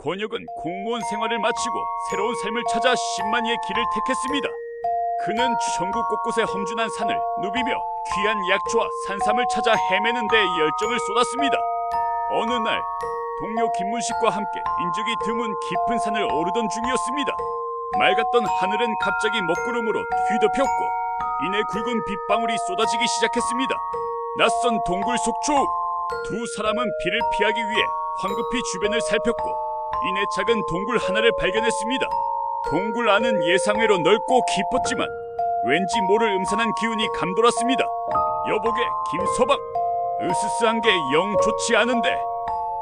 권혁은 공무원 생활을 마치고 새로운 삶을 찾아 10만리의 길을 택했습니다. 그는 전국 곳곳의 험준한 산을 누비며 귀한 약초와 산삼을 찾아 헤매는 데 열정을 쏟았습니다. 어느 날 동료 김문식과 함께 인적이 드문 깊은 산을 오르던 중이었습니다. 맑았던 하늘은 갑자기 먹구름으로 뒤덮였고 이내 굵은 빗방울이 쏟아지기 시작했습니다. 낯선 동굴 속초 두 사람은 비를 피하기 위해 황급히 주변을 살폈고 이내 작은 동굴 하나를 발견했습니다. 동굴 안은 예상외로 넓고 깊었지만 왠지 모를 음산한 기운이 감돌았습니다. 여보게 김서방 으스스한 게 영 좋지 않은데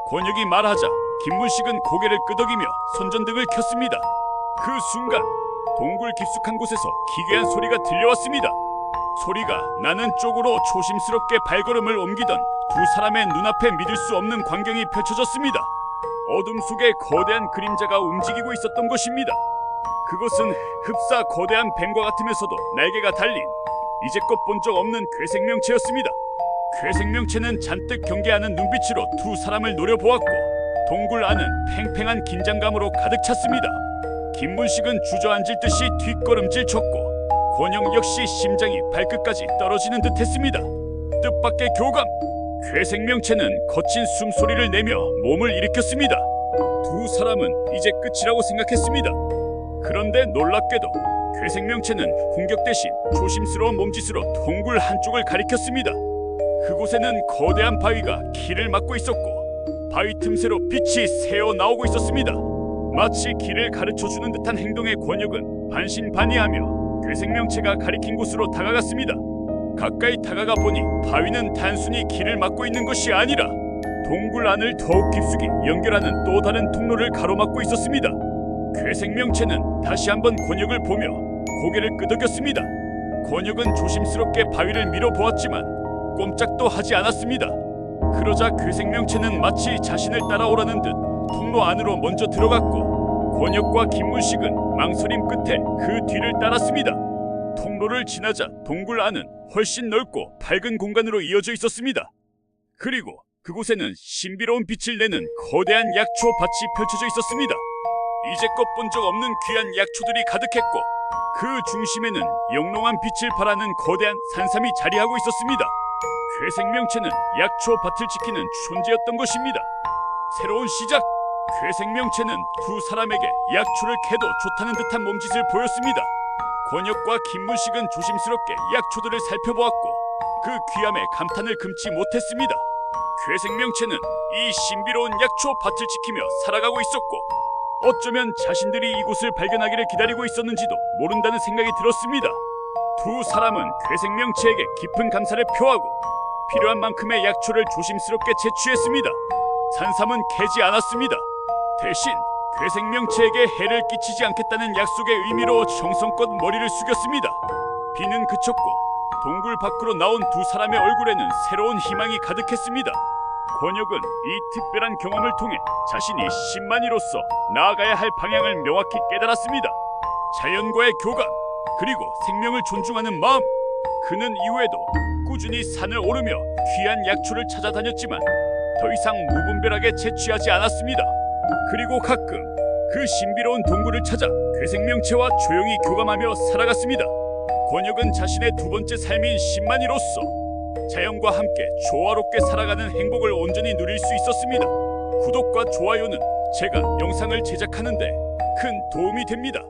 권혁이 말하자 김문식은 고개를 끄덕이며 손전등을 켰습니다. 그 순간 동굴 깊숙한 곳에서 기괴한 소리가 들려왔습니다. 소리가 나는 쪽으로 조심스럽게 발걸음을 옮기던 두 사람의 눈앞에 믿을 수 없는 광경이 펼쳐졌습니다. 어둠 속에 거대한 그림자가 움직이고 있었던 것입니다. 그것은 흡사 거대한 뱀과 같으면서도 날개가 달린 이제껏 본 적 없는 괴생명체였습니다. 괴생명체는 잔뜩 경계하는 눈빛으로 두 사람을 노려보았고 동굴 안은 팽팽한 긴장감으로 가득 찼습니다. 김문식은 주저앉을 듯이 뒷걸음질 쳤고 권영 역시 심장이 발끝까지 떨어지는 듯했습니다. 뜻밖의 교감. 괴생명체는 거친 숨소리를 내며 몸을 일으켰습니다. 두 사람은 이제 끝이라고 생각했습니다. 그런데 놀랍게도 괴생명체는 공격 대신 조심스러운 몸짓으로 동굴 한쪽을 가리켰습니다. 그곳에는 거대한 바위가 길을 막고 있었고 바위 틈새로 빛이 새어 나오고 있었습니다. 마치 길을 가르쳐 주는 듯한 행동의 권역은 반신반의하며 괴생명체가 가리킨 곳으로 다가갔습니다. 가까이 다가가 보니 바위는 단순히 길을 막고 있는 것이 아니라 동굴 안을 더욱 깊숙이 연결하는 또 다른 통로를 가로막고 있었습니다. 괴생명체는 다시 한번 권역을 보며 고개를 끄덕였습니다. 권역은 조심스럽게 바위를 밀어보았지만 꼼짝도 하지 않았습니다. 그러자 괴생명체는 마치 자신을 따라오라는 듯 통로 안으로 먼저 들어갔고 권역과 김문식은 망설임 끝에 그 뒤를 따랐습니다. 통로를 지나자 동굴 안은 훨씬 넓고 밝은 공간으로 이어져 있었습니다. 그리고 그곳에는 신비로운 빛을 내는 거대한 약초 밭이 펼쳐져 있었습니다. 이제껏 본 적 없는 귀한 약초들이 가득했고 그 중심에는 영롱한 빛을 발하는 거대한 산삼이 자리하고 있었습니다. 괴생명체는 약초 밭을 지키는 존재였던 것입니다. 새로운 시작. 괴생명체는 두 사람에게 약초를 캐도 좋다는 듯한 몸짓을 보였습니다. 권혁과 김문식은 조심스럽게 약초들을 살펴보았고 그 귀함에 감탄을 금치 못했습니다. 괴생명체는 이 신비로운 약초 밭을 지키며 살아가고 있었고 어쩌면 자신들이 이곳을 발견하기를 기다리고 있었는지도 모른다는 생각이 들었습니다. 두 사람은 괴생명체에게 깊은 감사를 표하고 필요한 만큼의 약초를 조심스럽게 채취했습니다. 산삼은 캐지 않았습니다. 대신 괴생명체에게 해를 끼치지 않겠다는 약속의 의미로 정성껏 머리를 숙였습니다. 비는 그쳤고 동굴 밖으로 나온 두 사람의 얼굴에는 새로운 희망이 가득했습니다. 권혁은 이 특별한 경험을 통해 자신이 10만이로서 나아가야 할 방향을 명확히 깨달았습니다. 자연과의 교감 그리고 생명을 존중하는 마음 그는 이후에도 꾸준히 산을 오르며 귀한 약초를 찾아다녔지만 더 이상 무분별하게 채취하지 않았습니다. 그리고 가끔 그 신비로운 동굴을 찾아 괴생명체와 조용히 교감하며 살아갔습니다. 권혁은 자신의 두 번째 삶인 10만이로서 자연과 함께 조화롭게 살아가는 행복을 온전히 누릴 수 있었습니다. 구독과 좋아요는 제가 영상을 제작하는데 큰 도움이 됩니다.